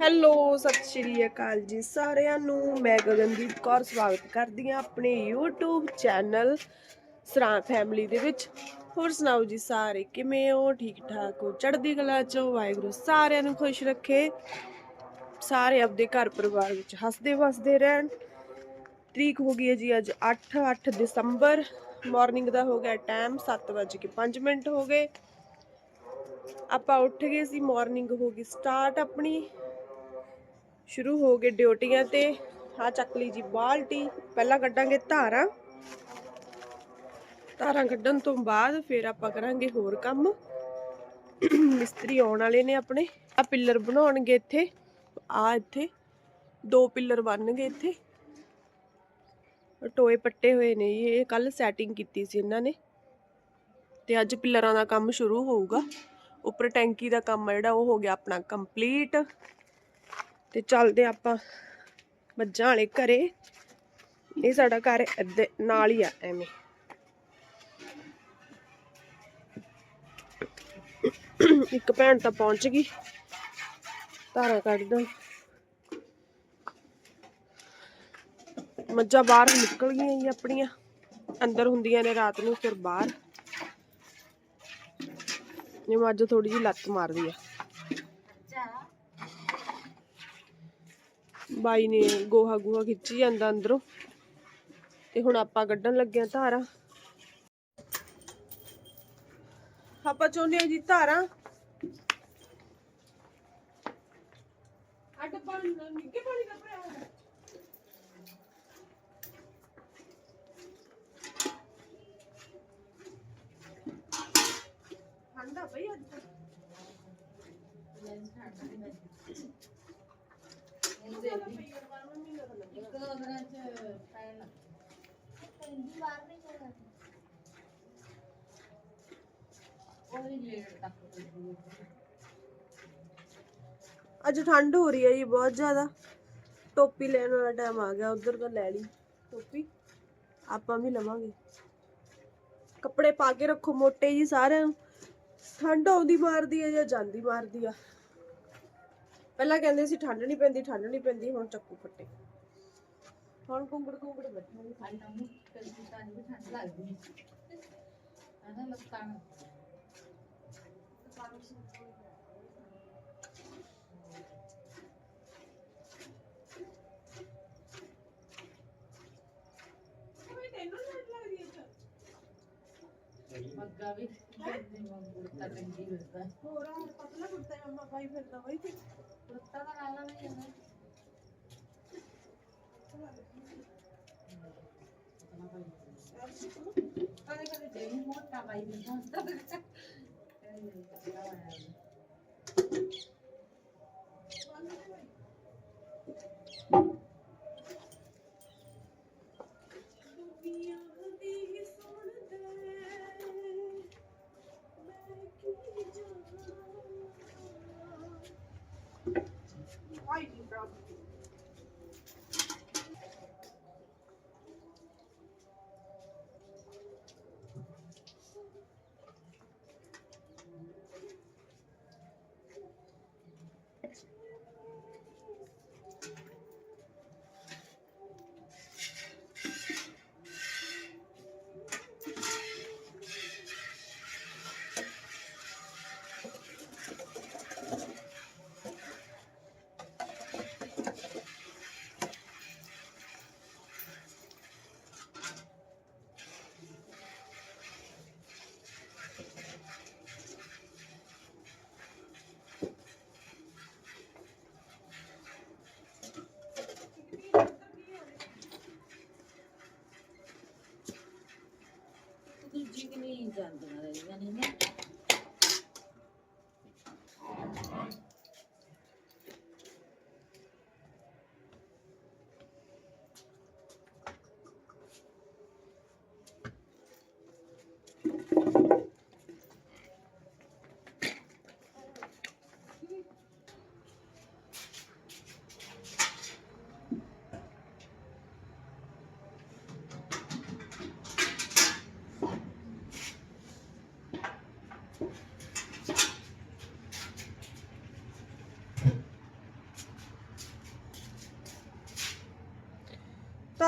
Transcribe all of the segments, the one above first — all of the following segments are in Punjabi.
ਹੈਲੋ, ਸਤਿ ਸ਼੍ਰੀ ਅਕਾਲ ਜੀ ਸਾਰਿਆਂ ਨੂੰ। ਮੈਂ ਗਗਨਦੀਪ ਕੌਰ, ਸਵਾਗਤ ਕਰਦੀ ਹਾਂ ਆਪਣੇ YouTube ਚੈਨਲ ਸਰਾਂ ਫੈਮਿਲੀ ਦੇ ਵਿੱਚ। ਹੋਰ ਸੁਣਾਓ ਜੀ ਸਾਰੇ, ਕਿਵੇਂ ਹੋ? ਠੀਕ ਠਾਕ ਹੋ? ਚੜ੍ਹਦੀ ਕਲਾ ਚ ਹੋ? ਵਾਹਿਗੁਰੂ ਸਾਰਿਆਂ ਨੂੰ ਖੁਸ਼ ਰੱਖੇ। ਸਾਰੇ ਆਪਦੇ ਘਰ ਪਰਿਵਾਰ ਵਿੱਚ ਹੱਸਦੇ ਵਸਦੇ ਰਹਿਣ। ਤਰੀਕ ਹੋ ਗਈ ਹੈ ਜੀ ਅੱਜ 8 8 ਦਸੰਬਰ। ਮਾਰਨਿੰਗ ਦਾ ਹੋ ਗਿਆ ਟਾਈਮ 7:05 ਮਿੰਟ ਹੋ ਗਏ। ਆਪਾਂ ਉੱਠ ਗਏ ਸੀ ਮਾਰਨਿੰਗ ਹੋ ਗਈ ਸਟਾਰਟ ਆਪਣੀ। ਸ਼ੁਰੂ ਹੋ ਗਏ ਡਿਊਟੀਆਂ ਤੇ। ਆ ਚੱਕ ਲਈ ਜੀ ਬਾਲਟੀ। ਪਹਿਲਾਂ ਕੱਢਾਂਗੇ ਧਾਰਾਂ। ਧਾਰਾਂ ਕੱਢਣ ਤੋਂ ਬਾਅਦ ਫਿਰ ਆਪਾਂ ਕਰਾਂਗੇ ਹੋਰ ਕੰਮ। ਮਿਸਤਰੀ ਆਉਣ ਵਾਲੇ ਨੇ ਆਪਣੇ। ਆ ਪਿੱਲਰ ਬਣਾਉਣਗੇ ਇੱਥੇ। ਆ ਇੱਥੇ। ਦੋ ਪਿੱਲਰ ਬਣਨਗੇ ਇੱਥੇ। ਟੋਏ ਪੱਟੇ ਹੋਏ ਨੇ ਜੀ, ਇਹ ਕੱਲ ਸੈਟਿੰਗ ਕੀਤੀ ਸੀ ਇਹਨਾਂ ਨੇ। ਤੇ ਅੱਜ ਪਿੱਲਰਾਂ ਦਾ ਕੰਮ ਸ਼ੁਰੂ ਹੋਊਗਾ। ਉੱਪਰ ਟੈਂਕੀ ਦਾ ਕੰਮ ਜਿਹੜਾ ਉਹ ਹੋ ਗਿਆ ਆਪਣਾ ਕੰਪਲੀਟ ਤੇ ਚੱਲਦੇ ਆਪਾਂ ਮੱਝਾਂ ਵਾਲੇ ਘਰੇ। ਇਹ ਸਾਡਾ ਘਰ ਇੱਦੇ ਨਾਲ ਹੀ ਆ, ਐਵੇਂ। ਇੱਕ ਭੈਣ ਤਾਂ ਪਹੁੰਚ ਗਈ। ਧਾਰਾਂ ਕੱਢਦਾ ਮੱਝਾਂ ਬਾਹਰ ਨਿਕਲ ਗਈਆਂ ਜੀ ਆਪਣੀਆਂ। ਅੰਦਰ ਹੁੰਦੀਆਂ ਨੇ ਰਾਤ ਨੂੰ, ਫਿਰ ਬਾਹਰ। ਇਹ ਮੱਝ ਥੋੜੀ ਜਿਹੀ ਲੱਤ ਮਾਰਦੀ ਆ। ਬਾਈ ਨੇ ਗੋਹਾ ਗੋਹਾ ਖਿੱਚੀ ਜਾਂਦਾ ਅੰਦਰੋਂ। ਤੇ ਹੁਣ ਆਪਾਂ ਕੱਢਣ ਲੱਗੇ ਆ ਧਾਰਾਂ। ਆਪਾਂ ਚਾਹੁੰਦੇ ਹਾਂ ਜੀ ਧਾਰਾਂ। ਅੱਡ ਪਾਣੀ ਨਿੱਕੇ ਪਾਣੀ ਦਾ ਭਰਿਆ ਠੰਡਾ ਪਈ ਅੱਜ ਤਾਂ ਅੱਜ ਠੰਡ ਹੋ ਰਹੀ ਹੈ ਜੀ, ਬਹੁਤ ਜ਼ਿਆਦਾ। ਟੋਪੀ ਲੈਣ ਵਾਲਾ ਟਾਈਮ ਆ ਗਿਆ, ਉਧਰ ਤਾਂ ਲੈ ਲਈ ਟੋਪੀ। ਆਪਾਂ ਵੀ ਲਵਾਂਗੇ। ਕੱਪੜੇ ਪਾ ਕੇ ਰੱਖੋ ਮੋਟੇ ਜੀ ਸਾਰਿਆਂ ਨੂੰ। ਠੰਡ ਆਉਂਦੀ ਮਾਰਦੀ ਹੈ ਜਾਂ ਜਾਂਦੀ ਮਾਰਦੀ ਆ। ਪਹਿਲਾਂ ਕਹਿੰਦੇ ਸੀ ਠੰਡ ਨਹੀਂ ਪੈਂਦੀ, ਠੰਡ ਨਹੀਂ ਪੈਂਦੀ, ਹੁਣ ਚੱਕੂ ਫੱਟੇ। ਹੁਣ ਕੁੰਗੜ ਕੁੰਗੜ मग्गा भी कुर्ता गंजी मिलता है पतला कुर्ता है मम्मा भाई फिरता वही फिर कुर्ता का डाला भी है कने कने जेही मोटा भाई मिलता ਤੇ ਦੁਨੀਆ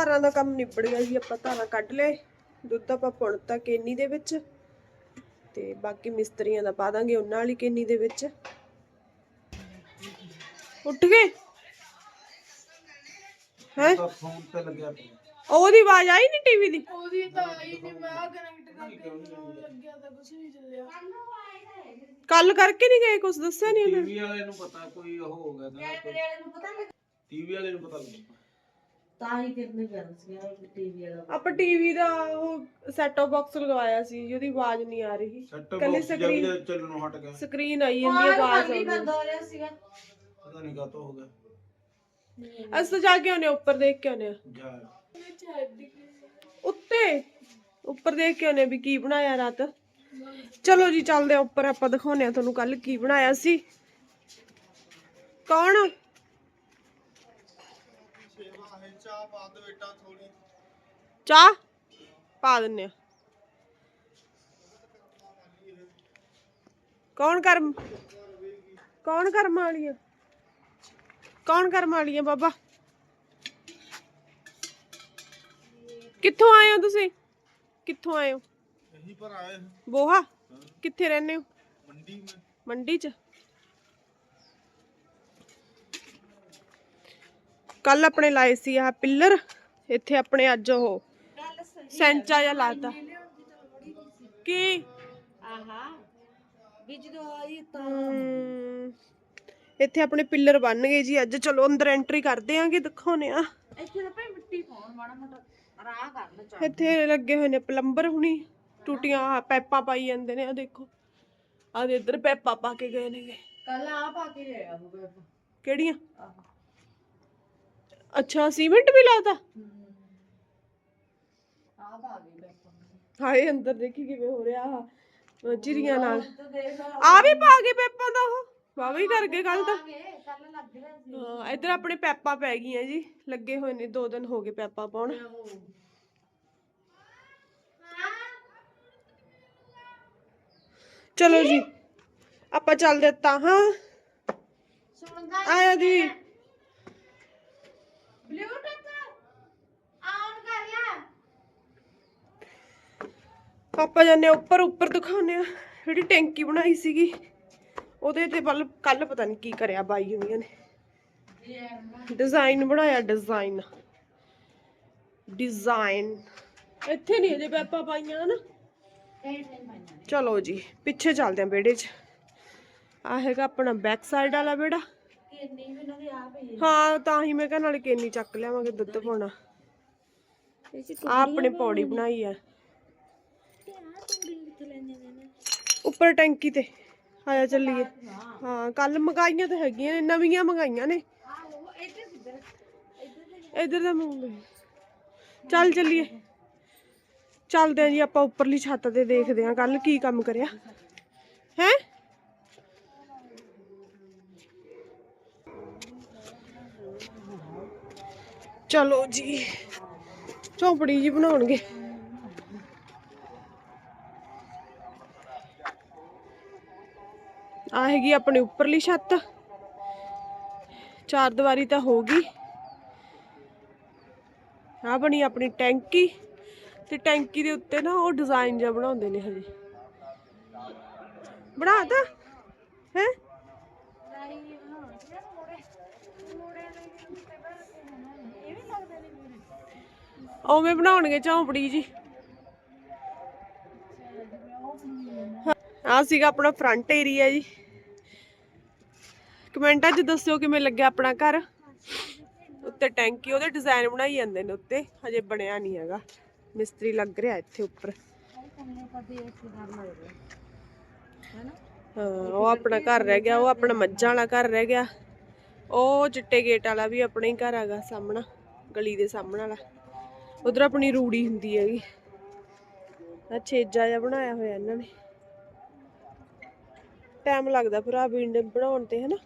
ਧਾਰਾਂ ਦਾ ਕੰਮ ਨਿਬੜ ਗਿਆ ਜੀ ਆਪਾਂ ਧਾਰਾਂ ਕੱਢ ਲਏ ਦੁੱਧ ਆਪਾਂ ਪੁਣਤਾ ਕੇਨੀ ਦੇ ਵਿੱਚ ਤੇ ਬਾਕੀ ਮਿਸਤਰੀਆਂ ਦਾ ਪਾ ਦਾਂਗੇ ਉਹਨਾਂ ਵਾਲੀ ਕੇਨੀ ਦੇ ਵਿੱਚ। ਉੱਠ ਗਏ? ਹੈ? ਫੋਨ ਤੇ ਲੱਗਿਆ ਉਹਦੀ ਆਵਾਜ਼ ਆਈ ਨਹੀਂ ਟੀਵੀ ਦੀ? ਉਹਦੀ ਤਾਂ ਆਈ ਨਹੀਂ ਮੈਂ ਕਨੈਕਟ ਕਰਕੇ ਨੂੰ ਲੱਗਿਆ ਤਾਂ ਕੁਝ ਨਹੀਂ ਚੱਲਿਆ। ਕੱਲ ਕਰਕੇ ਨਹੀਂ ਗਏ ਕੁਝ ਦੱਸਿਆ ਨਹੀਂ ਉਹਨਾਂ? ਨੇ ਟੀਵੀ ਵਾਲੇ ਨੂੰ ਪਤਾ ਕੋਈ ਉਹ ਹੋ ਗਿਆ ਤਾਂ ਟੀਵੀ ਵਾਲੇ ਨੂੰ ਪਤਾ ਲੱਗਾ ਤਾਂ ਹੀ ਕਿਰਨੇ ਕਰ ਸੀ ਟੀਵੀ ਵਾਲਾ ਆਪਾਂ ਟੀਵੀ ਦਾ ਉਹ ਸੈਟ ਆਫ ਬਾਕਸ ਲਗਵਾਇਆ ਸੀ ਜਿਹਦੀ ਆਵਾਜ਼ ਨਹੀਂ ਆ ਰਹੀ। ਸੈੱਟ ਕੱਲੀ ਬਾਕਸ screen- ਜਦ ਚੱਲਣੋਂ ਹਟ ਗਿਆ ਸਕਰੀਨ ਆਈ ਜਾਂਦੀ ਹੈ ਆਵਾਜ਼ ਆਉਂਦੀ। ਬੰਦ ਹੋ ਰਿਹਾ ਸੀਗਾ। ਪਤਾ ਨਹੀਂ ਕਾਤੋਂ ਹੋ ਗਿਆ। ਅਸੀਂ ਤਾਂ ਜਾ ਕੇ ਆਉਨੇ ਉੱਪਰ ਦੇਖ ਕੇ ਆਉਨੇ ਆ ਜਾ। ਉੱਤੇ। ਉੱਪਰ ਦੇਖ ਕੇ ਆਉਨੇ ਵੀ ਕੀ ਬਣਾਇਆ ਰਾਤ। ਚਲੋ ਜੀ ਚੱਲਦੇ ਆ ਉੱਪਰ ਆਪਾਂ ਦਿਖਾਉਨੇ ਆ ਤੁਹਾਨੂੰ ਕੱਲ ਕੀ ਬਣਾਇਆ ਸੀ। ਕੌਣ? ਚਾਹ ਪਾ ਦਿੰਨੇ ਆ। ਕੌਣ ਕਰਮ? ਕੌਣ ਕਰਮ ਵਾਲੀ ਆ ਕੌਣ ਕਰਮ ਵਾਲੀ ਆ ਬਾਬਾ? ਕਿੱਥੋਂ ਆਏ ਹੋ ਤੁਸੀਂ? ਕਿੱਥੋਂ ਆਏ ਹੋ? ਇਹੀ ਪਰ ਆਏ ਬੋਹਾ? ਕਿੱਥੇ ਰਹਿੰਦੇ ਹੋ? ਮੰਡੀ में ਮੰਡੀ 'ਚ? ਕੱਲ ਆਪਣੇ ਲਾਏ ਸੀ ਆਹ ਪਿੱਲਰ ਇੱਥੇ ਆਪਣੇ ਅੱਜ ਉਹ ਸੈਂਚਾ ਜਿਹਾ ਲਾਤਾ। ਕੀ? ਆਹਾ ਵੀ ਜਦੋਂ ਆਈ ਤਾਂ ਹਮ, ਇੱਥੇ ਆਪਣੇ ਪਿੱਲਰ ਬਣ ਗਏ ਜੀ ਅੱਜ ਚਲੋ ਅੰਦਰ ਐਂਟਰੀ ਕਰਦੇ ਆਂਗੇ ਦਿਖਾਉਨੇ ਆ ਇੱਥੇ ਤਾਂ ਭਾਈ ਮਿੱਟੀ ਪਾਉਣ ਮਾੜਾ ਮੋਟਾ ਰਾਹ ਕਰਨ ਚ ਇੱਥੇ ਲੱਗੇ ਹੋਏ ਨੇ ਪਲੰਬਰ ਹੁਣੀ ਟੂਟੀਆਂ ਪੈਪਾਂ ਪਾਈ ਜਾਂਦੇ ਨੇ ਆ ਦੇਖੋ। ਆ ਦੇ ਇੱਧਰ ਪੈਪਾਂ ਪਾ ਕੇ ਗਏ ਨੇਗੇ। ਕੱਲ ਆ ਪਾ ਕੇ ਲਿਆ ਹੋਵੇ ਕਿਹੜੀਆਂ? ਆਹੋ। ਅੱਛਾ ਸੀਮੈਂਟ ਵੀ ਲਾਤਾ? ਆ ਪਾ ਗਈ ਹਾਏ ਅੰਦਰ ਦੇਖੀ ਕਿਵੇਂ ਹੋ ਰਿਹਾ ਆਹ ਚਿਰੀਆਂ ਨਾਲ। ਤਾਂ ਦੇਖ ਲਾ ਆ ਵੀ ਪਾ ਗਏ ਪੈਪਾਂ ਦਾ ਉਹ। ਵਾਹ ਵੀ ਕਰ ਗਏ ਕੱਲ ਤਾਂ। ਕੱਲ ਲੱਗ ਰਿਹਾ ਸੀ। ਹਾਂ ਇੱਧਰ ਆਪਣੇ ਪੈਪਾਂ ਪੈ ਗਈਆਂ ਜੀ। ਲੱਗੇ ਹੋਏ ਨੇ ਦੋ ਦਿਨ ਹੋ ਗਏ ਪੈਪਾਂ ਪਾਉਣ। ਚਲੋ ਜੀ ਆਪਾਂ ਚੱਲਦੇ ਤਾਂ ਹਾਂ। ਸੁਣਦਾ ਆਇਆ ਜੀ ਬਲੂਟੁੱਥ ਆਨ ਕਰ ਲੈ ਆਪਾਂ ਹਾਂ ਉੱਪਰ ਉੱਪਰ ਦਿਖਾਉਂਦੇ ਆ ਜਿਹੜੀ ਟੈਂਕੀ ਬਣਾਈ ਸੀਗੀ ਉਹਦੇ ਤੇ ਵੱਲ ਕੱਲ ਪਤਾ ਨਹੀਂ ਕੀ ਕਰਿਆ ਬਾਈ ਹੋਈਆਂ ਨੇ। ਡਿਜ਼ਾਈਨ ਬਣਾਇਆ ਡਿਜ਼ਾਈਨ ਡਿਜ਼ਾਈਨ ਇੱਥੇ ਨਹੀਂ ਅਜੇ ਪੈਪਾਂ ਪਾਈਆਂ ਹਨ। ਚਲੋ ਜੀ ਪਿੱਛੇ ਚੱਲਦੇ ਆਂ ਵਿਹੜੇ 'ਚ। ਆ ਹੈਗਾ ਆਪਣਾ ਬੈਕ ਸਾਈਡ ਵਾਲਾ ਪਈ ਹਾਂ ਤਾਂ ਹੀ ਮੈਂ ਕਿਹਾ ਨਾਲੇ ਕੇਨੀ ਚੱਕ ਲਿਆਵਾਂਗੇ ਦੁੱਧ ਪਾਉਣਾ। ਆ ਆਪਣੇ ਪੌੜੀ ਬਣਾਈ ਆ। ਉੱਪਰ ਟੈਂਕੀ ਤੇ ਆਇਆ ਚੱਲੀਏ। ਹਾਂ, ਕੱਲ ਮੰਗਾਈਆਂ ਤੇ ਹੈਗੀਆਂ ਨੇ, ਨਵੀਆਂ ਮੰਗਾਈਆਂ ਨੇ। ਇੱਧਰ ਦਾ ਮੂੰਹ ਚੱਲ ਚੱਲੀਏ। ਚੱਲਦੇ ਆਂ ਜੀ, ਆਪਾਂ ਉੱਪਰਲੀ ਛੱਤ ਤੇ ਦੇਖਦੇ ਆਂ ਕੱਲ ਕੀ ਕੰਮ ਕਰਿਆ। ਹੈ? ਚਲੋ ਜੀ, ਝੋਪੜੀ ਜੀ ਬਣਾਉਣਗੇ। ਹੈਗੀ ਆਪਣੀ ਉੱਪਰਲੀ ਛੱਤ। ਚਾਰ ਦੀਵਾਰੀ ਤਾਂ ਹੋ ਗਈ। ਆ ਬਣੀ ਆਪਣੀ ਟੈਂਕੀ। ਤੇ ਟੈਂਕੀ ਦੇ ਉੱਤੇ ਨਾ ਉਹ ਡਿਜ਼ਾਈਨ ਜਿਹਾ ਬਣਾਉਂਦੇ ਨੇ ਹਜੇ। ਬਣਾਤਾ ਹੈ? ਉਵੇਂ ਬਣਾਉਣਗੇ ਝੌਂਪੜੀ ਜੀ। ਆ ਸੀਗਾ ਆਪਣਾ ਫਰੰਟ ਏਰੀਆ ਜੀ। ਕਮੈਂਟਾਂ 'ਚ ਦੱਸਿਓ ਕਿਵੇਂ ਲੱਗਿਆ ਆਪਣਾ ਘਰ? ਉੱਤੇ ਟੈਂਕੀ, ਉਹਦੇ ਡਿਜ਼ਾਈਨ ਬਣਾਈ ਜਾਂਦੇ ਨੇ ਉੱਤੇ। ਹਜੇ ਬਣਿਆ ਨਹੀਂ ਹੈਗਾ। ਮਿਸਤਰੀ ਲੱਗ ਰਿਹਾ ਇੱਥੇ ਉੱਪਰ। ਹਾਂ, ਉਹ ਆਪਣਾ ਘਰ ਰਹਿ ਗਿਆ, ਉਹ ਆਪਣਾ ਮੱਝਾਂ ਵਾਲਾ ਘਰ ਰਹਿ ਗਿਆ। ਉਹ ਚਿੱਟੇ ਗੇਟ ਵਾਲਾ ਵੀ ਆਪਣਾ ਹੀ ਘਰ ਹੈਗਾ ਸਾਹਮਣਾ, ਗਲੀ ਦੇ ਸਾਹਮਣੇ ਵਾਲਾ। ਉਧਰ ਆਪਣੀ ਰੂੜੀ ਹੁੰਦੀ ਹੈਗੀ। ਆ ਛੇਜਾ ਜਿਹਾ ਬਣਾਇਆ ਹੋਇਆ ਇਹਨਾਂ ਨੇ। ਟਾਈਮ ਲੱਗਦਾ ਭਰਾ ਬਿੰਡ ਬਣਾਉਣ ਤੇ, ਹਨਾ?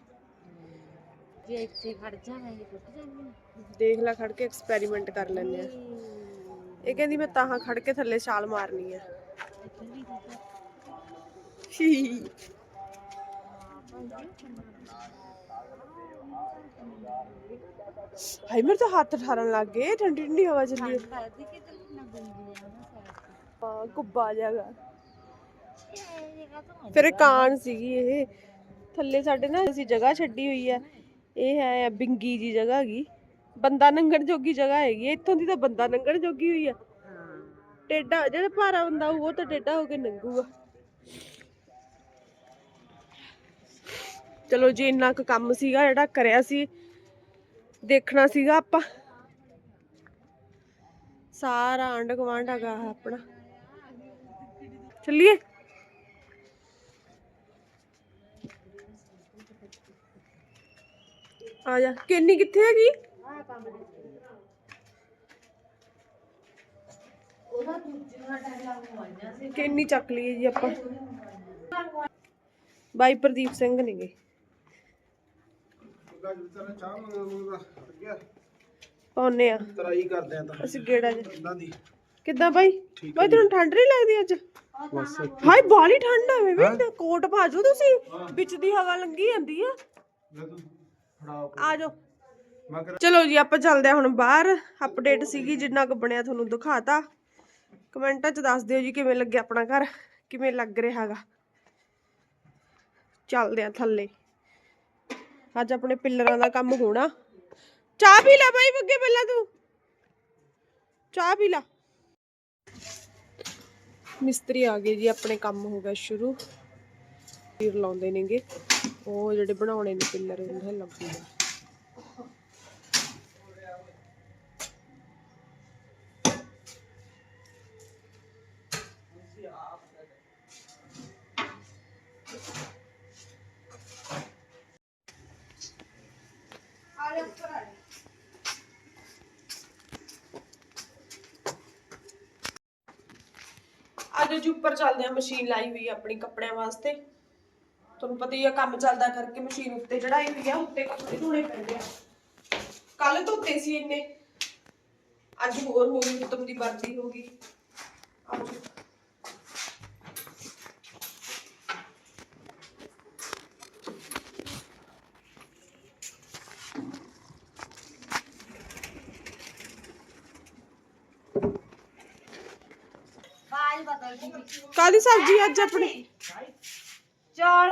ਜੇ ਇੱਥੇ ਖੜ ਜਾਵਾਂਗੇ ਟੁੱਟ ਜਾਣੀ ਦੇਖ ਲੈ ਖੜ ਕੇ ਐਕਸਪੈਰੀਮੈਂਟ ਕਰ ਲੈਂਦੇ ਆ। ਇਹ ਕਹਿੰਦੀ ਮੈਂ ਤਾਹਾਂ ਖੜ ਕੇ ਥੱਲੇ ਛਾਲ ਮਾਰਨੀ ਆ। ਹਾਈ ਮੇਰੇ ਤਾਂ ਹੱਥ ਠਾਰਨ ਲੱਗ ਗਏ। ਠੰਡੀ ਠੰਡੀ ਹਵਾ ਚੱਲੀ ਤੇ ਆ ਹਾਂ ਕੁੱਬਾ ਜਾਗਾ ਤੇ ਤੋਂ ਫਿਰ ਕਾਨ ਸੀਗੀ ਇਹ। ਥੱਲੇ ਸਾਡੇ ਨਾ ਅਸੀਂ ਜਗ੍ਹਾ ਛੱਡੀ ਹੋਈ ਹੈ ਇਹ ਹੈ ਬਿੰਗੀ ਜੀ ਜਗ੍ਹਾ ਹੈਗੀ। ਬੰਦਾ ਨੰਗਣ ਜੋਗੀ ਜਗ੍ਹਾ ਹੈਗੀ ਹੈ। ਇੱਥੋਂ ਦੀ ਤਾਂ ਬੰਦਾ ਨੰਗਣ ਜੋਗੀ ਹੋਈ ਆ। ਹਾਂ ਟੇਡਾ, ਜਿਹੜਾ ਭਾਰਾ ਬੰਦਾ ਹੋਊ, ਉਹ ਤਾਂ ਟੇਡਾ ਹੋ ਕੇ ਨੰਗੂਗਾ। ਚਲੋ ਜੀ, ਇੰਨਾ ਕੁ ਕੰਮ ਸੀਗਾ ਜਿਹੜਾ ਕਰਿਆ ਸੀ। ਦੇਖਣਾ ਸੀਗਾ ਆਪਾਂ। ਸਾਰਾ ਆਂਡ ਗਵਾਂਡ ਹੈਗਾ ਆਪਣਾ। ਚੱਲੀਏ। ਆ ਜਾ। ਕਿੰਨੀ ਕਿੱਥੇ ਹੈਗੀ? ਕਿੰਨੀ ਚੱਕ ਲਈਏ ਜੀ ਆਪਾਂ। ਬਾਈ ਪ੍ਰਦੀਪ ਸਿੰਘ ਨੇਗੇ ਪਾਉਨੇ ਆ। ਤਰਾਈ ਕਰਦੇ ਆ ਤਾਂ। ਅਸੀਂ ਗੇੜਾ ਜੀ ਦੀ। ਕਿੱਦਾਂ ਬਾਈ? ਬਾਈ ਤੈਨੂੰ ਠੰਡ ਨਹੀਂ ਲੱਗਦੀ ਅੱਜ? ਹਾਏ ਬਾਲੀ ਠੰਡ ਆ ਵੇ ਵੇ। ਕੋਟ ਭਾਜੋ ਤੁਸੀਂ। ਵਿੱਚ ਦੀ ਹਵਾ ਲੰਗੀ ਜਾਂਦੀ ਆ। ਆ ਜਾਓ ਚਲੋ ਜੀ ਆਪਾਂ ਚੱਲਦੇ ਆ ਹੁਣ ਬਾਹਰ। ਅਪਡੇਟ ਸੀਗੀ ਜਿੰਨਾ ਕੁ ਬਣਿਆ ਤੁਹਾਨੂੰ ਦਿਖਾਤਾ। ਕਮੈਂਟਾਂ 'ਚ ਦੱਸ ਦਿਓ ਜੀ ਕਿਵੇਂ ਲੱਗਿਆ ਆਪਣਾ ਘਰ ਕਿਵੇਂ ਲੱਗ ਰਿਹਾ ਹੈਗਾ। ਚੱਲਦੇ ਆ ਥੱਲੇ। ਅੱਜ ਆਪਣੇ ਪਿੱਲਰਾਂ ਦਾ ਕੰਮ ਹੋਣਾ। ਚਾਹ ਪੀ ਲੈ ਬਾਈ ਬੱਗੇ ਪਹਿਲਾਂ ਤੂੰ। ਚਾਹ ਪੀ ਲੈ। ਮਿਸਤਰੀ ਆ ਗਏ ਜੀ ਆਪਣੇ ਕੰਮ ਹੋ ਗਿਆ ਸ਼ੁਰੂ। ਤੀਰ ਲਾਉਂਦੇ ਨੇਗੇ। ਉਹ ਜਿਹੜੇ ਬਣਾਉਣੇ ਨੇ ਪਿੱਲਰ ਉਹਨਾਂ ਲੱਗੂਗਾ ਅੱਜ ਜੀ ਉੱਪਰ ਚੱਲਦੇ ਆ ਮਸ਼ੀਨ ਲਾਈ ਹੋਈ ਆ ਆਪਣੀ ਕੱਪੜਿਆਂ ਵਾਸਤੇ। ਤੁਹਾਨੂੰ ਪਤਾ ਹੀ ਆ ਕੰਮ ਚੱਲਦਾ ਕਰਕੇ ਮਸ਼ੀਨ ਉੱਤੇ ਚੜਾਈ ਹੋਈ ਆ ਉੱਤੇ ਕੱਪੜੇ ਧੋਣੇ ਪੈਂਦੇ ਆ। ਕੱਲ ਧੋਤੇ ਸੀ ਇੰਨੇ। ਅੱਜ ਹੋਰ ਹੋ ਗਈ ਉਤਮ ਦੀ ਵਰਦੀ ਹੋ ਗਈ। ਕਾਹਦੀ ਸਬਜ਼ੀ ਅੱਜ ਆਪਣੀ? ਚੌਲ।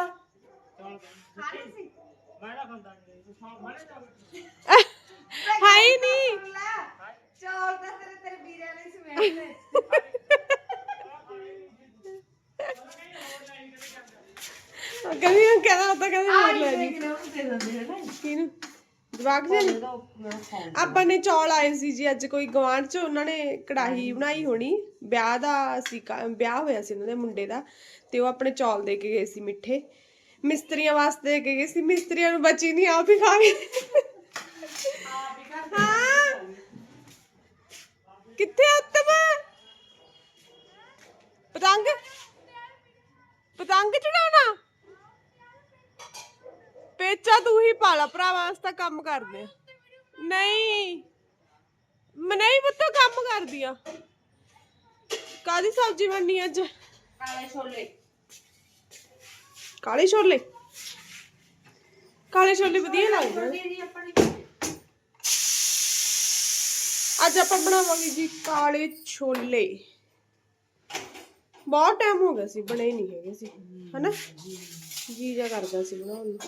ਨਹੀਂ ਚੌਲ ਤਾਂ ਤੇਰੇ ਤੇਰੇ ਵੀਰੇ ਉਹ ਕਹਿੰਦਾ ਤਾਂ ਜੀ। ਕਿਹਨੂੰ? ਜਵਾਕ ਜੀ ਆਪਾਂ ਨੇ ਚੌਲ ਆਏ ਸੀ ਜੀ ਅੱਜ ਕੋਈ ਗਵਾਂਢ ਚ ਉਹਨਾਂ ਨੇ ਕੜਾਹੀ ਬਣਾਈ ਹੋਣੀ। ਵਿਆਹ ਦਾ ਸੀ ਵਿਆਹ ਹੋਇਆ ਸੀ ਉਹਨਾਂ ਦੇ ਮੁੰਡੇ ਦਾ। ਤੇ ਉਹ ਆਪਣੇ ਚੌਲ ਦੇ ਕੇ ਗਏ ਸੀ ਮਿੱਠੇ। ਮਿਸਤਰੀਆਂ ਵਾਸਤੇ ਦੇ ਕੇ ਗਏ ਸੀ। ਮਿਸਤਰੀਆਂ ਨੂੰ ਬਚੀ ਨਹੀਂ, ਆਪ ਹੀ ਖਾ ਗਏ ਹਾਂ। ਕਿੱਥੇ ਆ ਪਤੰਗ? ਪਤੰਗ ਚੜਾਉਣਾ? ਪੇਚਾ ਤੂੰ ਹੀ ਪਾਲਾ ਭਰਾਵਾਂ ਵਾਸਤੇ ਕੰਮ ਕਰਦੇ ਨਹੀਂ। ਮੈਂ ਨਹੀਂ ਪੁੱਤ, ਕੰਮ ਕਰਦੀ ਆ। ਕਾਦੀ ਸਬਜ਼ੀ ਬਣਨੀ ਅੱਜ? ਕਾਲੇ ਛੋਲੇ। ਕਾਲੇ ਛੋਲੇ। ਕਾਲੇ ਛੋਲੇ ਵਧੀਆ ਲੱਗਦੇ ਅੱਜ ਆਪਾਂ ਬਣਾਵਾਂਗੇ ਜੀ ਕਾਲੇ ਛੋਲੇ। ਬਹੁਤ ਟਾਈਮ ਹੋ ਗਿਆ ਸੀ ਬਣੇ ਨਹੀਂ ਹੈਗੇ ਸੀ। ਹਨਾ? ਜੀ ਜਾ ਕਰਦਾ ਸੀ ਬਣਾਉਣ ਨੂੰ।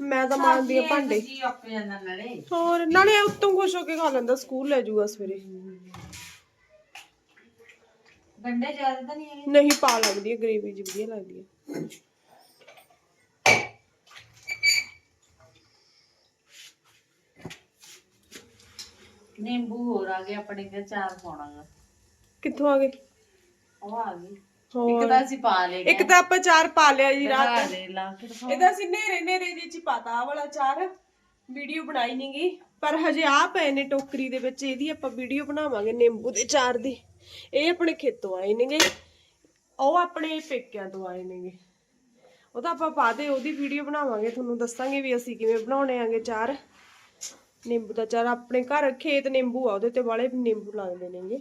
ਮੈਂ ਤਾਂ ਮਾਰਦੀ ਆ ਭਾਂਡੇ। ਜੀ ਆਪੇ ਜਾਂਦਾ ਨਾਲੇ ਹੋਰ ਨਾਲੇ ਉੱਤੋਂ ਖੁਸ਼ ਹੋ ਕੇ ਖਾ ਲੈਂਦਾ ਸਕੂਲ ਲੈ ਜਾਊਗਾ ਸਵੇਰੇ। ਗੰਡੇ ਜ਼ਿਆਦਾ ਤਾਂ ਨਹੀਂ ਹੈਗੇ? ਨਹੀਂ ਪਾ ਲੱਗਦੀ ਹੈ ਗ੍ਰੇਵੀ ਜੀ ਵਧੀਆ ਲੱਗਦੀ ਹੈ ਨਿੰਬੂ ਹੋਰ ਆ ਗਏ ਆਪਣੇ ਘਰ ਚਾਰ ਪਾਉਣਾਗਾ। ਕਿੱਥੋਂ ਆ ਗਏ? ਉਹ ਆ ਗਈ ਹੋਰ। ਇੱਕ ਤਾਂ ਅਸੀਂ ਪਾ ਲਏ ਇੱਕ ਤਾਂ ਆਪਾਂ ਚਾਰ ਪਾ ਲਿਆ ਜੀ ਰਾਤ। ਦੇ ਲਾ ਕੇ ਦਿਖਾਓ। ਇਹਦਾ ਅਸੀਂ ਨੇਰੇ ਨੇਰੇ ਜੀ ਚ ਪਾਤਾ ਆਹ ਵਾਲਾ ਚਾਰ। ਵੀਡੀਓ ਬਣਾਈ ਨੀ ਗੀ ਪਰ ਹਜੇ ਆ ਪਏ ਨੇ ਟੋਕਰੀ ਦੇ ਵਿੱਚ ਇਹਦੀ ਆਪਾਂ ਵੀਡੀਓ ਬਣਾਵਾਂਗੇ ਨਿੰਬੂ ਦੇ ਚਾਰ ਦੀ। ਇਹ ਆਪਣੇ ਖੇਤੋਂ ਆਏ ਨੇਗੇ। ਉਹ ਆਪਣੇ ਪੇਕਿਆਂ ਤੋਂ ਆਏ ਨੇਗੇ। ਉਹ ਤਾਂ ਆਪਾਂ ਪਾ ਦੇ ਉਹਦੀ ਵੀਡੀਓ ਬਣਾਵਾਂਗੇ ਤੁਹਾਨੂੰ ਦੱਸਾਂਗੇ ਵੀ ਅਸੀਂ ਕਿਵੇਂ ਬਣਾਉਣੇ ਆਂਗੇ ਚਾਰ। ਨਿੰਬੂ ਦਾ ਚਾਰ ਆਪਣੇ ਘਰ ਖੇਤ ਨਿੰਬੂ ਆ ਉਹਦੇ ਤੇ ਵਾਲੇ ਨਿੰਬੂ ਲੱਗਦੇ ਨੇਗੇ।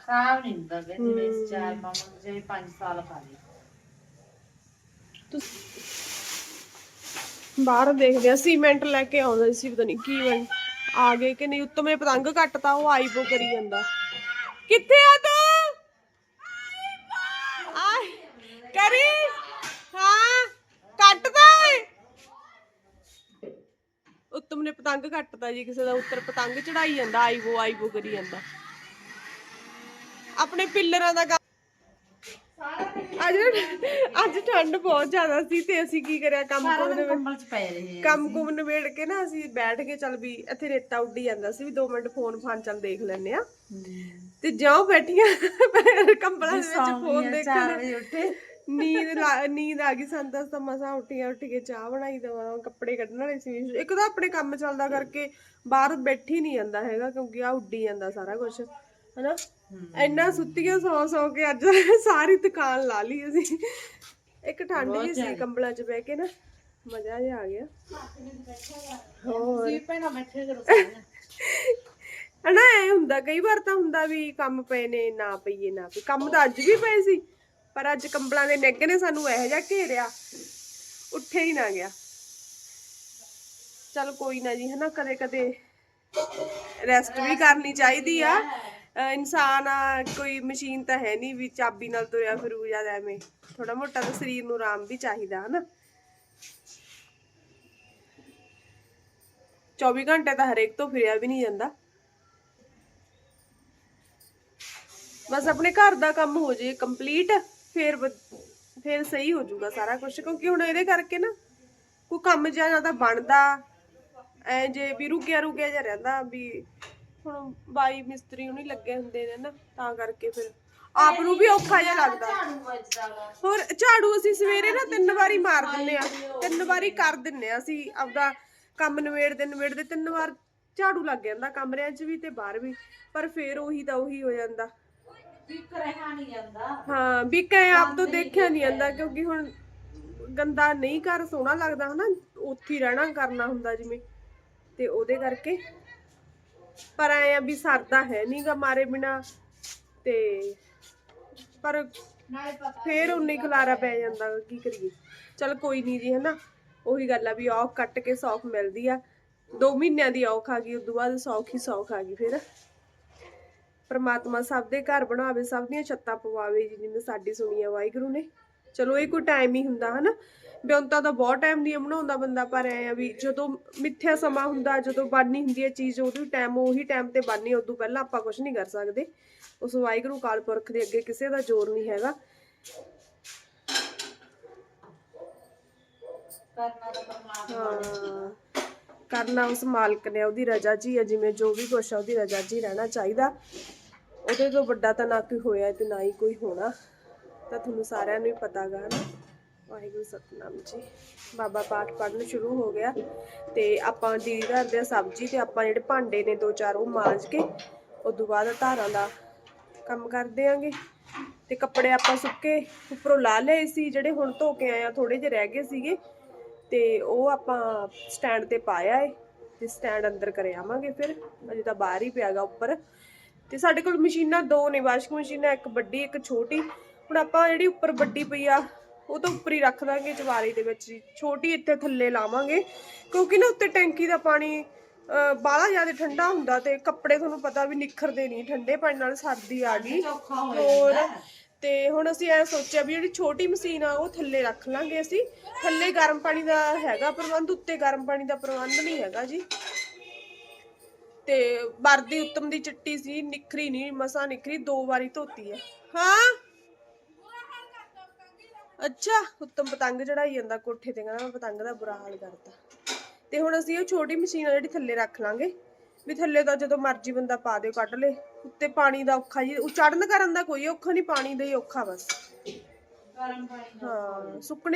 ਖਰਾਬ ਨਹੀਂ ਹੁੰਦਾ ਵੇ ਜਿਵੇਂ ਇਸ ਚਾਰ ਮਾਮਾ ਜਿਹੜੇ 5 ਸਾਲ ਖਾ ਲਏ। ਤੁਸੀਂ ਬਾਹਰ ਦੇਖਦੇ ਆ ਸੀਮੈਂਟ ਲੈ ਕੇ ਆਉਂਦਾ ਸੀ ਪਤਾ ਨਹੀਂ ਕੀ ਬਣ ਆ ਗਏ ਕਿ ਨਹੀਂ ਉੱਤੋਂ ਮੇਰੇ ਪਤੰਗ ਕੱਟਤਾ ਉਹ ਆਈਬੋ ਕਰੀ ਜਾਂਦਾ। ਕਿੱਥੇ ਆ ਤੂੰ ਆਏ ਕਰੀ ਹਾਂ ਕੱਟਦਾ ਓਏ ਉੱਤਮ ਨੇ ਪਤੰਗ ਕੱਟਤਾ ਜੀ ਕਿਸੇ ਦਾ ਉੱਤਰ ਪਤੰਗ ਚੜਾਈ ਜਾਂਦਾ ਆਈਬੋ ਆਈਬੋ ਕਰੀ ਜਾਂਦਾ। ਆਪਣੇ ਪਿੱਲਰਾਂ ਦਾ ਅੱਜ ਅੱਜ ਠੰਡ ਬਹੁਤ ਜ਼ਿਆਦਾ ਸੀ ਤੇ ਅਸੀਂ ਕੀ ਕਰਿਆ ਕੰਮ ਕੁਮ ਦੇ ਕੰਬਲ ਚ ਪੈ ਰਹੇ ਕੰਮ ਕੁਮ ਨਿਬੇੜ ਕੇ ਨਾ ਅਸੀਂ ਬੈਠ ਕੇ ਚੱਲ ਵੀ ਇੱਥੇ ਰੇਤਾ ਉੱਡੀ ਜਾਂਦਾ ਸੀ ਵੀ 2 ਮਿੰਟ ਫੋਨ ਫਾਨ ਚੱਲ ਦੇਖ ਲੈਨੇ ਆ ਤੇ ਜਿਉਂ ਬੈਠੀਆਂ ਕੰਬਲਾਂ ਦੇ ਵਿੱਚ ਫੋਨ ਦੇਖਣ ਨੀਂਦ ਲਾ- ਨੀਂਦ ਆ ਗਈ ਸਾਨੂੰ ਤਾਂ ਤਾਂ ਮਸਾਂ ਉੱਠੀਆਂ ਉੱਠ ਕੇ ਚਾਹ ਬਣਾਈ ਦਵਾ ਕੱਪੜੇ ਕੱਢਣ ਵਾਲੇ ਸੀ। ਇੱਕ ਤਾਂ ਆਪਣੇ ਕੰਮ ਚੱਲਦਾ ਕਰਕੇ ਬਾਹਰ ਬੈਠੀ ਨਹੀਂ ਜਾਂਦਾ ਹੈਗਾ ਕਿਉਂਕਿ ਆ ਉੱਡੀ ਜਾਂਦਾ ਸਾਰਾ ਕੁਝ ਹਨਾ? ਇੰਨਾ ਸੁੱਤੀਆਂ ਸੌ ਸੌ ਕੇ ਅੱਜ ਸਾਰੀ ਦੁਕਾਨ ਲਾ ਲਈ ਅਸੀਂ। ਇੱਕ ਠੰਡ ਜੀ ਸੀ ਕੰਬਲਾਂ 'ਚ ਬਹਿ ਕੇ ਨਾ ਮਜ਼ਾ ਜਿਹਾ ਆ ਗਿਆ। ਹੋਰ। ਤੁਸੀਂ ਭੈਣਾਂ ਬੈਠੇ ਕਰੋ ਸਾਰੀਆਂ। ਹਨਾ ਐ ਹੁੰਦਾ ਕਈ ਵਾਰ ਤਾਂ ਹੁੰਦਾ ਵੀ ਕੰਮ ਪਏ ਨੇ ਨਾ ਪਈਏ ਨਾ ਪਈ ਕੰਮ ਤਾਂ ਅੱਜ ਵੀ ਪਏ ਸੀ। ਪਰ ਅੱਜ ਕੰਬਲਾਂ ਦੇ ਨਿੱਘ ਨੇ ਸਾਨੂੰ ਇਹੋ ਜਿਹਾ ਘੇਰਿਆ, ਉੱਠੇ ਹੀ ਨਾ ਗਿਆ। ਚਲ ਕੋਈ ਨਾ ਜੀ, ਹਨਾ ਕਦੇ ਕਦੇ ਰੈਸਟ ਵੀ ਕਰਨੀ ਚਾਹੀਦੀ ਆ। ਇਨਸਾਨ ਕੋਈ ਮਸ਼ੀਨ ਤਾਂ ਹੈ ਨਹੀਂ ਵੀ ਚਾਬੀ ਨਾਲ ਤੁਰਿਆ ਫਿਰੂ ਜਾਂ ਐਵੇਂ। ਥੋੜਾ ਮੋਟਾ ਤਾਂ ਸਰੀਰ ਨੂੰ ਆਰਾਮ ਵੀ ਚਾਹੀਦਾ, ਹਨਾ। 24 ਘੰਟੇ ਤਾਂ ਹਰੇਕ ਤੋਂ ਫਿਰਿਆ ਵੀ ਨਹੀਂ ਜਾਂਦਾ। ਬਸ ਆਪਣੇ ਘਰ ਦਾ ਕੰਮ ਹੋ ਜੇ ਕੰਪਲੀਟ ਫੇਰ ਫੇਰ ਸਹੀ ਹੋ ਜਾਊਗਾ ਸਾਰਾ ਕੁਝ ਕਿਉਂਕਿ ਹੁਣ ਇਹਦੇ ਕਰਕੇ ਨਾ ਕੋਈ ਕੰਮ ਜਿਹਾ ਜ਼ਿਆਦਾ ਬਣਦਾ, ਐ ਜੇ ਵੀ ਰੁਕਿਆ ਰੁਕਿਆ ਜਿਹਾ ਰਹਿੰਦਾ ਵੀ ਹੁਣ ਬਾਈ ਮਿਸਤਰੀ ਉਹਨੀ ਲੱਗੇ ਹੁੰਦੇ ਨੇ ਨਾ, ਤਾਂ ਕਰਕੇ ਫਿਰ ਆਪ ਨੂੰ ਵੀ ਔਖਾ ਜਿਹਾ ਲੱਗਦਾ। ਹੋਰ ਝਾੜੂ ਅਸੀਂ ਸਵੇਰੇ ਨਾ ਤਿੰਨ ਵਾਰੀ ਮਾਰ ਦਿੰਨੇ ਆ, ਤਿੰਨ ਵਾਰੀ ਕਰ ਦਿੰਨੇ ਆ ਅਸੀਂ ਆਪਦਾ ਕੰਮ ਨਵੇੜਦੇ ਨਵੇੜਦੇ ਤਿੰਨ ਵਾਰ ਝਾੜੂ ਲੱਗ ਜਾਂਦਾ ਕਮਰਿਆਂ 'ਚ ਵੀ ਤੇ ਬਾਹਰ ਵੀ, ਪਰ ਫੇਰ ਉਹੀ ਤਾਂ ਉਹੀ ਹੋ ਜਾਂਦਾ। ਇੱਕ ਰਹਿਆ ਨਹੀਂ ਜਾਂਦਾ। ਹਾਂ ਆਪ ਤੋਂ ਦੇਖਿਆ ਨਹੀਂ ਜਾਂਦਾ ਕਿਉਂਕਿ ਹੁਣ ਗੰਦਾ ਨਹੀਂ ਘਰ ਸੋਹਣਾ ਲੱਗਦਾ ਹਨਾ ਉੱਥੇ ਹੀ ਰਹਿਣਾ ਕਰਨਾ ਹੁੰਦਾ ਜਿਵੇਂ। ਤੇ ਉਹਦੇ ਕਰਕੇ। ਪਰ ਐ ਆ ਵੀ ਸਰਦਾ ਹੈ ਨਹੀਂਗਾ ਮਾਰੇ ਬਿਨਾ। ਤੇ ਪਰ ਫੇਰ ਉਨੇ ਖਲਾਰਾ ਪੈ ਜਾਂਦਾ ਕੀ ਕਰੀਏ। ਚਲ ਕੋਈ ਨਹੀਂ ਜੀ ਹਨਾ। ਉਹੀ ਗੱਲ ਆ ਵੀ ਔਖ ਕੱਟ ਕੇ ਸੌਖ ਮਿਲਦੀ ਆ। 2 ਮਹੀਨਿਆਂ ਦੀ ਔਖ ਆ ਗਈ ਉਦੋਂ ਬਾਅਦ ਸੌਖ ਹੀ ਸੌਖ ਆ ਗਈ ਫਿਰ। ਪ੍ਰਮਾਤਮਾ ਸਭ ਦੇ ਘਰ ਬਣਾਵੇ ਸਭ ਦੀਆਂ ਛੱਤਾਂ ਪਵਾਵੇ ਜੀ ਜਿਵੇਂ ਸਾਡੀ ਸੁਣੀ ਆ ਵਾਹਿਗੁਰੂ ਨੇ। ਚਲੋ ਇਹ ਕੋਈ ਟਾਈਮ ਹੀ ਹੁੰਦਾ ਹਨਾ? ਬਿਉਂਤਾ ਤਾਂ ਬਹੁਤ ਟਾਈਮ ਦੀਆਂ ਬਣਾਉਂਦਾ ਬੰਦਾ ਪਰ ਐ ਆ ਵੀ ਜਦੋਂ ਮਿੱਥਿਆ ਸਮਾਂ ਹੁੰਦਾ ਜਦੋਂ ਬਾਨੀ ਹੁੰਦੀ ਹੈ ਚੀਜ਼ ਉਦੋਂ ਟਾਈਮ ਉਹੀ ਟਾਈਮ ਤੇ ਬਾਨੀ ਉਦੋਂ ਪਹਿਲਾਂ ਆਪਾਂ ਕੁਝ ਨਹੀਂ ਕਰ ਸਕਦੇ। ਉਸ ਵਾਹਿਗੁਰੂ ਕਾਲ ਪੁਰਖ ਦੇ ਅੱਗੇ ਕਿਸੇ ਦਾ ਜ਼ੋਰ ਨਹੀਂ ਹੈਗਾ। ਕਰਨਾ ਉਸ ਮਾਲਕ ਨੇ ਉਹਦੀ ਰਜ਼ਾ 'ਚ ਹੀ ਆ ਜਿਵੇਂ ਜੋ ਵੀ ਕੁਛ ਆ ਉਹਦੀ ਰਜ਼ਾ ਹੀ ਰਹਿਣਾ ਚਾਹੀਦਾ। ਉਹਦੇ ਤੋਂ ਵੱਡਾ ਤਾਂ ਨਾ ਕੋਈ ਹੋਇਆ ਤੇ ਨਾ ਹੀ ਕੋਈ ਹੋਣਾ। ਤਾਂ ਤੁਹਾਨੂੰ ਸਾਰਿਆਂ ਨੂੰ ਹੀ ਪਤਾ ਗਾ ਨਾ। ਵਾਹਿਗੁਰੂ ਸਤਨਾਮ ਜੀ। ਬਾਬਾ ਪਾਠ ਪੜਨ ਸ਼ੁਰੂ ਹੋ ਗਿਆ ਤੇ ਆਪਾਂ ਦੀਦੀ ਘਰ ਦੇ ਸਬਜ਼ੀ ਤੇ ਆਪਾਂ ਜਿਹੜੇ ਭਾਂਡੇ ਨੇ ਦੋ ਚਾਰ ਉਹ ਮਾਂਜ ਕੇ ਉਦੋਂ ਬਾਅਦ ਧਾਰਾਂ ਦਾ ਕੰਮ ਕਰਦੇ ਆਂਗੇ ਤੇ ਕੱਪੜੇ ਆਪਾਂ ਸੁੱਕੇ ਉੱਪਰੋਂ ਲਾ ਲਏ ਸੀ, ਜਿਹੜੇ ਹੁਣ ਧੋ ਕੇ ਆਏ ਆ ਥੋੜੇ ਜਿਹੇ ਰਹਿ ਗਏ ਸੀਗੇ। ਤੇ ਉਹ ਆਪਾਂ ਸਟੈਂਡ ਤੇ ਪਾਇਆ ਏ ਤੇ ਸਟੈਂਡ ਅੰਦਰ ਕਰ ਆਵਾਂਗੇ ਫਿਰ। ਅਜੇ ਤਾਂ ਬਾਹਰ ਹੀ ਪਿਆਗਾ ਉੱਪਰ। ਤੇ ਸਾਡੇ ਕੋਲ ਮਸ਼ੀਨਾਂ ਦੋ ਨੇ ਵਾਸ਼ਿੰਗ ਮਸ਼ੀਨਾਂ ਇੱਕ ਵੱਡੀ ਇੱਕ ਛੋਟੀ। ਹੁਣ ਆਪਾਂ ਜਿਹੜੀ ਉੱਪਰ ਵੱਡੀ ਪਈ ਆ ਉਹ ਤਾਂ ਉੱਪਰ ਹੀ ਰੱਖ ਦਾਂਗੇ ਚਵਾਰੀ ਦੇ ਵਿੱਚ। ਛੋਟੀ ਇੱਥੇ ਥੱਲੇ ਲਾਵਾਂਗੇ ਕਿਉਂਕਿ ਨਾ ਉੱਤੇ ਟੈਂਕੀ ਦਾ ਪਾਣੀ ਬਾਹਲਾ ਜ਼ਿਆਦਾ ਠੰਡਾ ਹੁੰਦਾ ਤੇ ਕੱਪੜੇ ਤੁਹਾਨੂੰ ਪਤਾ ਵੀ ਨਿਖਰਦੇ ਨਹੀਂ ਠੰਡੇ ਪਾਣੀ ਨਾਲ ਸਰਦੀ ਆ ਗਈ। ਹੋਰ ਤੇ ਹੁਣ ਅਸੀਂ ਐ ਸੋਚਿਆ ਵੀ ਜਿਹੜੀ ਛੋਟੀ ਮਸ਼ੀਨ ਆ ਉਹ ਥੱਲੇ ਰੱਖ ਲਾਂਗੇ ਅਸੀਂ। ਥੱਲੇ ਗਰਮ ਪਾਣੀ ਦਾ ਹੈਗਾ ਪ੍ਰਬੰਧ ਉੱਤੇ ਗਰਮ ਪਾਣੀ ਦਾ ਪ੍ਰਬੰਧ ਨਹੀਂ ਹੈਗਾ ਜੀ। ਤੇ ਵਰਦੀ ਉੱਤਮ ਦੀ ਚਿੱਟੀ ਸੀ ਨਿਖਰੀ ਨਹੀਂ ਮਸਾ ਨਿਖਰੀ ਦੋ ਵਾਰੀ ਧੋਤੀ ਹੈ। ਹਾਂ? ਅੱਛਾ ਉੱਤਮ ਪਤੰਗ ਚੜਾਈ ਜਾਂਦਾ ਕੋਠੇ ਤੇ ਕਹਿੰਦਾ ਮੈਂ ਪਤੰਗ ਦਾ ਬੁਰਾ ਹਾਲ ਕਰਤਾ। ਤੇ ਹੁਣ ਅਸੀਂ ਉਹ ਛੋਟੀ ਮਸ਼ੀਨ ਆ ਜਿਹੜੀ ਥੱਲੇ ਰੱਖ ਲਾਂਗੇ। ਵੀ ਥੱਲੇ ਤਾਂ ਜਦੋਂ ਮਰਜ਼ੀ ਬੰਦਾ ਪਾ ਦੇ ਕੱਢ ਲੇ। ਉੱਤੇ ਪਾਣੀ ਦਾ ਔਖਾ ਜੀ ਚੜਨ ਕਰਨ ਦਾ ਕੋਈ ਔਖਾ ਨਹੀਂ ਪਾਣੀ ਦਾ ਹੀ ਔਖਾ ਬਸ। ਗਰਮ ਪਾਣੀ ਹਾਂ ਸੁੱਕਣੇ